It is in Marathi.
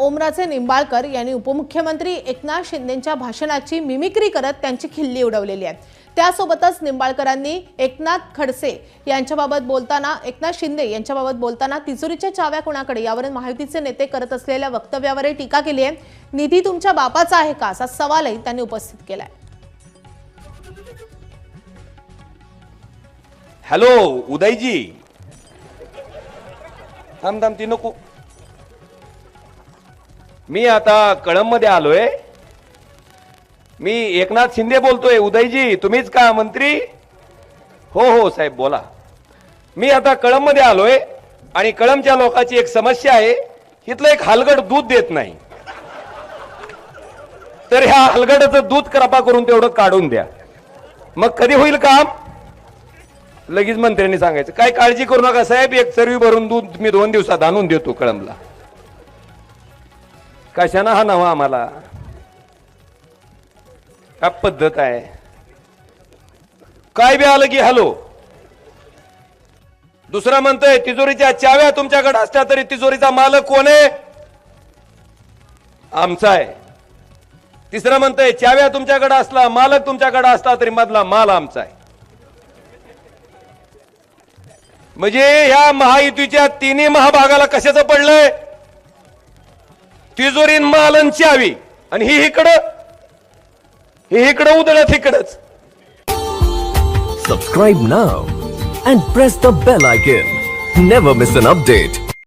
ओमराजे निंबाळकर यांनी उपमुख्यमंत्री एकनाथ शिंदेच्या भाषणाची मिमिक्री करत त्यांची खिल्ली उडवलेली आहे. त्यासोबतच निंबाळकरांनी एकनाथ खडसे यांच्याबाबत बोलताना एकनाथ शिंदे यांच्याबाबत बोलताना तिजोरीच्या चाव्या कोणाकडे यावरून महायुतीचे नेते करत असलेल्या वक्तव्यावरही टीका केली आहे. निधी तुमच्या बापाचा आहे का असा सवालही त्यांनी उपस्थित केलाय हॅलो उदयजी. थांब थांब ती नको. मी आता कळंबमध्ये आलोय. मी एकनाथ शिंदे बोलतोय. उदयजी तुम्हीच का मंत्री? हो हो साहेब बोला. मी आता कळंबमध्ये आलोय आणि कळंबच्या लोकांची एक समस्या आहे. इथलं एक हलगड दूध देत नाही. तर ह्या हलगडाचं दूध कृपा करून तेवढं काढून द्या. मग कधी होईल काम? लगेच मंत्र्यांनी सांगायचं. काय काळजी करू नका साहेब एक चरवी भरून दूध मी दोन दिवसात आणून देतो कळमला कशानं हा नवा आम्हाला? का पद्धत आहे? काय बी आलं की हॅलो? दुसरा म्हणतोय तिजोरीच्या चाव्या तुमच्याकडे असल्या तरी तिजोरीचा मालक कोण आहे? आमचा आहे. तिसरं म्हणतोय चाव्या तुमच्याकडे असला मालक तुमच्याकडे असला तरी मधला माल आमचा आहे. म्हणजे ह्या महायुतीच्या तिन्ही महाभागाला कशाचं पडलंय? तिजोरीन मालनची आवी आणि ही इकडं ही इकडं उदळ तिकडच subscribe now and press the bell icon never miss an update